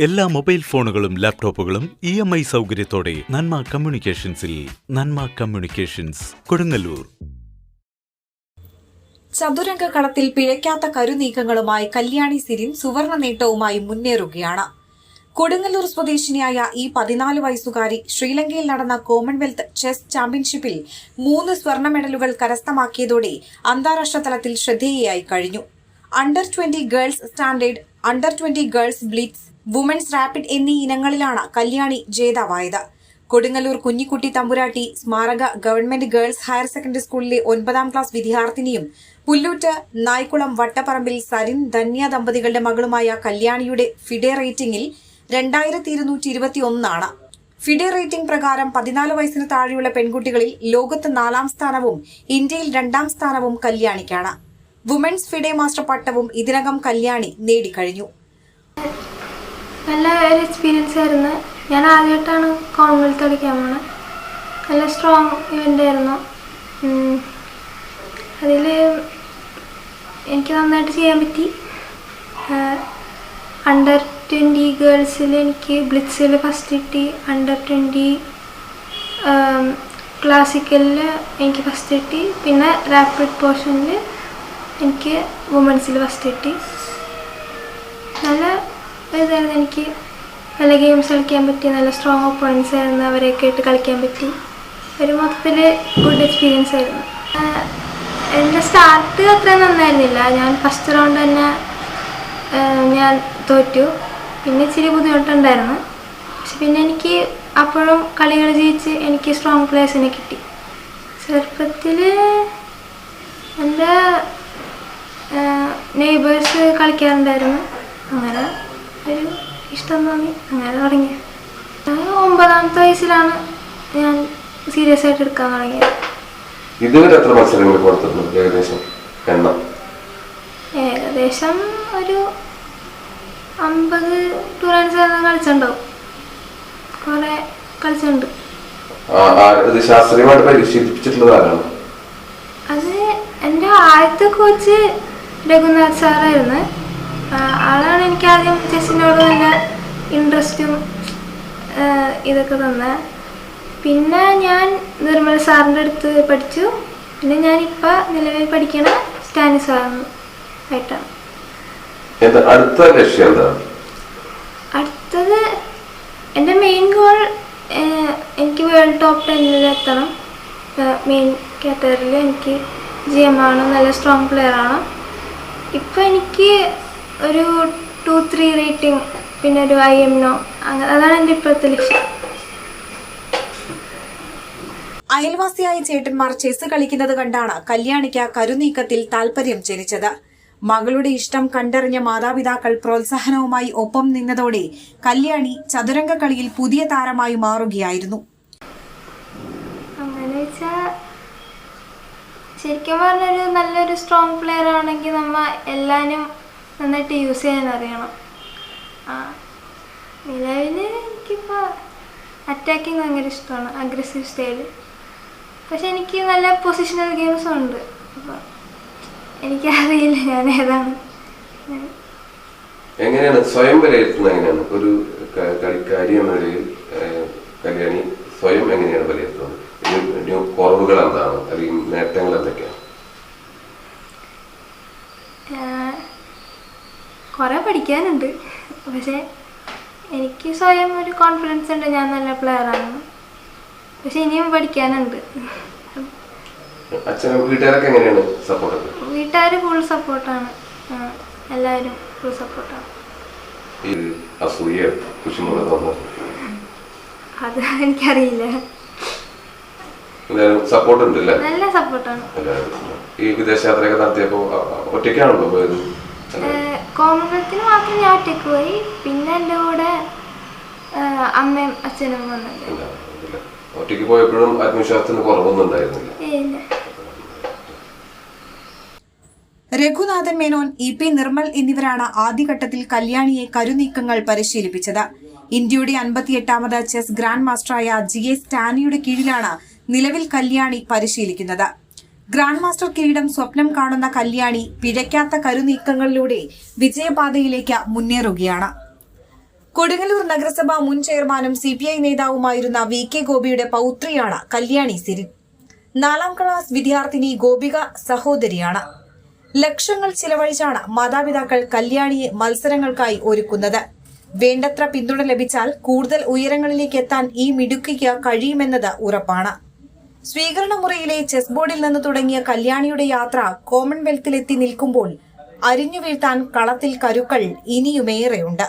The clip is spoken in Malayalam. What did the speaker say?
എല്ലാ മൊബൈൽ ഫോണുകളും ലാപ്ടോപ്പുകളും ഇ എം ഐ സൗകര്യത്തോടെ നന്മ കമ്മ്യൂണിക്കേഷൻസിൽ നന്മ കമ്മ്യൂണിക്കേഷൻസ് കൊടുങ്ങല്ലൂർ. ചതുരംഗ കടത്തിൽ പിഴയ്ക്കാത്ത കരുനീക്കങ്ങളുമായി കല്യാണി സിരിൻ സുവർണ നേട്ടവുമായി മുന്നേറുകയാണ്. കൊടുങ്ങല്ലൂർ സ്വദേശിനിയായ ഈ പതിനാല് വയസ്സുകാരി ശ്രീലങ്കയിൽ നടന്ന കോമൺവെൽത്ത് ചെസ് ചാമ്പ്യൻഷിപ്പിൽ മൂന്ന് സ്വർണ മെഡലുകൾ കരസ്ഥമാക്കിയതോടെ അന്താരാഷ്ട്ര തലത്തിൽ ശ്രദ്ധേയയായി കഴിഞ്ഞു. Under twenty girls standard under twenty girls blitz women's rapid എന്നീ ഇനങ്ങളിലാണ് കല്യാണി ജേതാവായത്. കൊടുങ്ങല്ലൂർ കുഞ്ഞിക്കുട്ടി തമ്പുരാട്ടി സ്മാരക ഗവൺമെന്റ് ഗേൾസ് ഹയർ സെക്കൻഡറി സ്കൂളിലെ ഒൻപതാം ക്ലാസ് വിദ്യാർത്ഥിനിയും പുല്ലൂറ്റ് നായ്ക്കുളം വട്ടപ്പറമ്പിൽ സരിൻ ധന്യ ദമ്പതികളുടെ മകളുമായ കല്യാണിയുടെ ഫിഡെ റേറ്റിംഗിൽ രണ്ടായിരത്തി ഇരുന്നൂറ്റി ഇരുപത്തി ഒന്നാണ് ഫിഡെ റേറ്റിംഗ് പ്രകാരം പതിനാല് വയസ്സിന് താഴെയുള്ള പെൺകുട്ടികളിൽ ലോകത്ത് നാലാം സ്ഥാനവും ഇന്ത്യയിൽ രണ്ടാം സ്ഥാനവും കല്യാണിക്കാണ്. വുമൻസ് ഫിഡെ മാസ്റ്റർ പട്ടവും ഇതിനകം കല്യാണി നേടിക്കഴിഞ്ഞു. നല്ല ഒരു എക്സ്പീരിയൻസ് ആയിരുന്നു. ഞാൻ ആദ്യമായിട്ടാണ് കോൺവെൽത്ത് കളിക്കാൻ പോണത് നല്ല സ്ട്രോങ് ഇവന്റ് ആയിരുന്നു. അതിൽ എനിക്ക് നന്നായിട്ട് ചെയ്യാൻ പറ്റി. അണ്ടർ ട്വന്റി ഗേൾസിൽ എനിക്ക് ബ്ലിറ്റ്സിൽ ഫസ്റ്റ് കിട്ടി. അണ്ടർ ട്വന്റി ക്ലാസിക്കലിൽ എനിക്ക് ഫസ്റ്റ് കിട്ടി. പിന്നെ റാപ്പിഡ് പോർഷനിൽ എനിക്ക് വുമൻസിൽ ഫസ്റ്റ് കിട്ടി. നല്ല ഇതായിരുന്നു എനിക്ക്. നല്ല ഗെയിംസ് കളിക്കാൻ പറ്റി നല്ല സ്ട്രോങ് ഒപ്പോണൻസ് ആയിരുന്നു അവരെയൊക്കെ ആയിട്ട് കളിക്കാൻ പറ്റി. ഒരു മൊത്തത്തിൽ ഗുഡ് എക്സ്പീരിയൻസ് ആയിരുന്നു. എന്റെ സ്റ്റാർട്ട് അത്ര നന്നായിരുന്നില്ല. ഞാൻ ഫസ്റ്റ് റൗണ്ട് തന്നെ ഞാൻ തോറ്റു. പിന്നെ ഇച്ചിരി ബുദ്ധിമുട്ടുണ്ടായിരുന്നു. പക്ഷെ പിന്നെ എനിക്ക് അപ്പോഴും കളികൾ ജയിച്ച് എനിക്ക് സ്ട്രോങ് പ്ലേയേഴ്സിനെ കിട്ടി. ചെറുപ്പത്തിൽ എന്റെ നെയ്ബേഴ്സ് കളിക്കാറുണ്ടായിരുന്നു. അങ്ങനെ ഒരു ഇഷ്ടം തോന്നി. അങ്ങനെ തുടങ്ങി. ഒമ്പതാമത്തെ വയസ്സിലാണ് ഞാൻ സീരിയസ് ആയിട്ട് എടുക്കാൻ തുടങ്ങിയത്. ഇതുവരെ എത്ര മത്സരങ്ങൾ കൊടുത്തിട്ടുണ്ട്? ഏകദേശം എണ്ണം? ഏകദേശം ഒരു അമ്പത് ടൂറാൻസ് കളിച്ചിട്ടുണ്ടാവും. കുറെ കളിച്ചിട്ടുണ്ട്. ആ- ശാസ്ത്രീയമായിട്ട് പരിശീലിപ്പിച്ചിട്ടുള്ളത് ആരാണ്? അത് എന്റെ ആദ്യത്തെ കോച്ച് രഘുനാഥ് സാറായിരുന്നു. ആളാണ് എനിക്ക് ആദ്യം ചെസ്സിനോട് നല്ല ഇൻട്രസ്റ്റും ഇതൊക്കെ തന്നെ. പിന്നെ ഞാൻ നിർമ്മൽ സാറിന്റെ അടുത്ത് പഠിച്ചു. പിന്നെ ഞാനിപ്പോൾ നിലവിൽ പഠിക്കണ സ്റ്റാനി സാറിന് ആയിട്ടാണ്. അടുത്ത ലക്ഷ്യം എന്താണ് അടുത്തത് എന്റെ മെയിൻ ഗോൾ എനിക്ക് വേൾഡ് ടോപ്പ് ടെന്നിൽ എത്തണം. മെയിൻ കാറ്റഗറിയിൽ എനിക്ക് ജി എം ആണ് നല്ല സ്ട്രോങ് പ്ലെയർ ആണ്. ഇപ്പം എനിക്ക് ഒരു ടു ത്രീ റേറ്റിംഗ് പിന്നെ ഒരു ഐ എം നോ അങ്ങനെ അതാണ് എന്റെ ഇപ്പോഴത്തെ ലക്ഷ്യം. അയൽവാസിയായ ചേട്ടന്മാർ ചെസ് കളിക്കുന്നത് കണ്ടാണ് കല്യാണിക്ക് കരുനീക്കത്തിൽ താൽപര്യം ജനിച്ചത്. മകളുടെ ഇഷ്ടം കണ്ടറിഞ്ഞ മാതാപിതാക്കൾ പ്രോത്സാഹനവുമായി ഒപ്പം നിന്നതോടെ കല്യാണി ചതുരംഗ കളിയിൽ പുതിയ താരമായി മാറുകയായിരുന്നു അങ്ങനെ വെച്ചാൽ ശരിക്കും പറഞ്ഞൊരു നല്ലൊരു സ്ട്രോങ് പ്ലെയർ ആണെങ്കിൽ നമ്മൾ എല്ലാവരും നന്നായിട്ട് യൂസ് ചെയ്യാൻ അറിയണം. ആ നിലവിൽ എനിക്കിപ്പോൾ അറ്റാക്കിങ് ഭയങ്കര ഇഷ്ടമാണ് അഗ്രസീവ് സ്റ്റൈൽ പക്ഷെ എനിക്ക് നല്ല പൊസിഷണൽ ഗെയിംസും ഉണ്ട്. അപ്പോൾ എനിക്കറിയില്ല ഞാൻ ഏതാണ്. എങ്ങനെയാണ്? സ്വയം വിലയിരുത്തുന്നത് എങ്ങനെയാണ്? ഒരു കളിക്കാരി എന്ന നിലയിൽ കല്യാണി സ്വയം എങ്ങനെയാണ് വിലയിരുത്തുന്നത്? ഇനി കുറവുകൾ എന്താണ് അല്ലെങ്കിൽ നേട്ടങ്ങൾ എന്തൊക്കെയാണ് കുറെ പഠിക്കാനുണ്ട്. പക്ഷേ എനിക്ക് സ്വയം ഒരു കോൺഫിഡൻസ് ഉണ്ട്. ഞാൻ നല്ല പ്ലെയറാണ് പക്ഷെ ഇനിയും പഠിക്കാനുണ്ട്. വീട്ടുകാരൊക്കെ എങ്ങനെയാണ് സപ്പോർട്ട് വീട്ടുകാർ ഫുൾ സപ്പോർട്ടാണ് എല്ലാവരും ഫുൾ സപ്പോർട്ടാണ് അത് എനിക്കറിയില്ല. സപ്പോർട്ട് ഉണ്ട് അല്ലേ നല്ല സപ്പോർട്ടാണ്. ഈ വിദേശയാത്രയൊക്കെ നടത്തിയപ്പോ ഒറ്റയ്ക്കാണല്ലോ പോയത്? കോമൺവെൽത്തിന് മാത്രം ഞാൻ ഒറ്റയ്ക്ക് പോയി. പിന്നെ എന്റെ കൂടെ അമ്മയും അച്ഛനും ഇല്ല. ഒറ്റയ്ക്ക് പോയപ്പോഴും ആത്മവിശ്വാസത്തിന് കുറവൊന്നും ഉണ്ടായിരുന്നില്ല. രഘുനാഥൻ മേനോൻ ഇ പി നിർമ്മൽ എന്നിവരാണ് ആദ്യഘട്ടത്തിൽ കല്യാണിയെ കരുനീക്കങ്ങൾ പരിശീലിപ്പിച്ചത്. ഇന്ത്യയുടെ അൻപത്തിയെട്ടാമത് ചെസ് ഗ്രാൻഡ് മാസ്റ്ററായ ജി എസ് സ്റ്റാനിയുടെ കീഴിലാണ് നിലവിൽ കല്യാണി പരിശീലിക്കുന്നത്. ഗ്രാൻഡ് മാസ്റ്റർ കിരീടം സ്വപ്നം കാണുന്ന കല്യാണി പിഴയ്ക്കാത്ത കരുനീക്കങ്ങളിലൂടെ വിജയപാതയിലേക്ക് മുന്നേറുകയാണ്. കൊടുങ്ങല്ലൂർ നഗരസഭ മുൻ ചെയർമാനും സി പി ഐ നേതാവുമായിരുന്ന വി കെ ഗോപിയുടെ പൗത്രിയാണ് കല്യാണി സിരി. നാലാം ക്ലാസ് വിദ്യാർത്ഥിനി ഗോപിക സഹോദരിയാണ്. ലക്ഷങ്ങൾ ചിലവഴിച്ചാണ് മാതാപിതാക്കൾ കല്യാണിയെ മത്സരങ്ങൾക്കായി ഒരുക്കുന്നത്. വേണ്ടത്ര പിന്തുണ ലഭിച്ചാൽ കൂടുതൽ ഉയരങ്ങളിലേക്ക് എത്താൻ ഈ മിടുക്കിക്ക് കഴിയുമെന്നത് ഉറപ്പാണ്. സ്വീകരണ മുറിയിലെ ചെസ് ബോർഡിൽ നിന്ന് തുടങ്ങിയ കല്യാണിയുടെ യാത്ര കോമൺവെൽത്തിലെത്തി നിൽക്കുമ്പോൾ അരിഞ്ഞു വീഴ്ത്താൻ കളത്തിൽ കരുക്കൾ ഇനിയുമേറെയുണ്ട്.